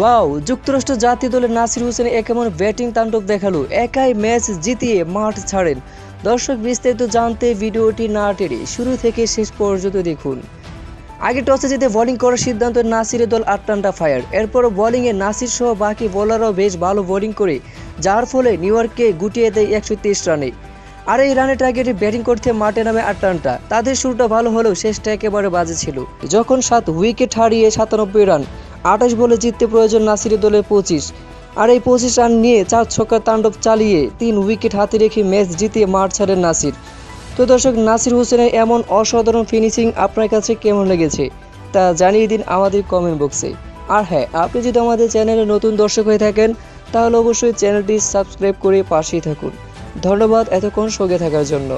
Wow, যুক্তরাষ্ট্র জাতীয় দলের নাসির হোসেন এক এমন ব্যাটিং তাণ্ডব দেখাল। একাই ম্যাচ জিতিয়ে মাঠ ছাড়েন। দর্শক বিস্তারিত জানতে ভিডিওটি না টেরে শুরু থেকে শেষ পর্যন্ত দেখুন। আগে টসে জিতে বোলিং করার সিদ্ধান্ত নাসিরের দল আট রানটা ফায়ার। এরপর বোলিংয়ে নাসির সহ বাকি বোলাররাও বেশ ভালো বোলিং করে, যার ফলে নিউ ইয়র্ককে গুটিয়ে দেয় একশো তেইশ রানে। আর এই রানের টার্গেটে ব্যাটিং করতে মাঠে নামে আট রানটা তাদের শুরুটা ভালো হলেও শেষটা একেবারে বাজে ছিল। যখন সাত উইকেট হারিয়ে সাতানব্বই রান আঠাশ বলে জিততে প্রয়োজন নাসিরের দলের পঁচিশ। আর এই পঁচিশ রান নিয়ে চার ছক্কার তাণ্ডব চালিয়ে তিন উইকেট হাতে রেখে ম্যাচ জিতিয়ে মাঠ ছাড়েন নাসির। তো দর্শক, নাসির হোসেনের এমন অসাধারণ ফিনিশিং আপনার কাছে কেমন লেগেছে? তা জানিয়ে দিন আমাদের কমেন্ট বক্সে আর হ্যাঁ আপনি যদি আমাদের চ্যানেলে নতুন দর্শক হয়ে থাকেন, তাহলে অবশ্যই চ্যানেলটি সাবস্ক্রাইব করে পাশেই থাকুন। ধন্যবাদ এতক্ষণ সঙ্গে থাকার জন্য।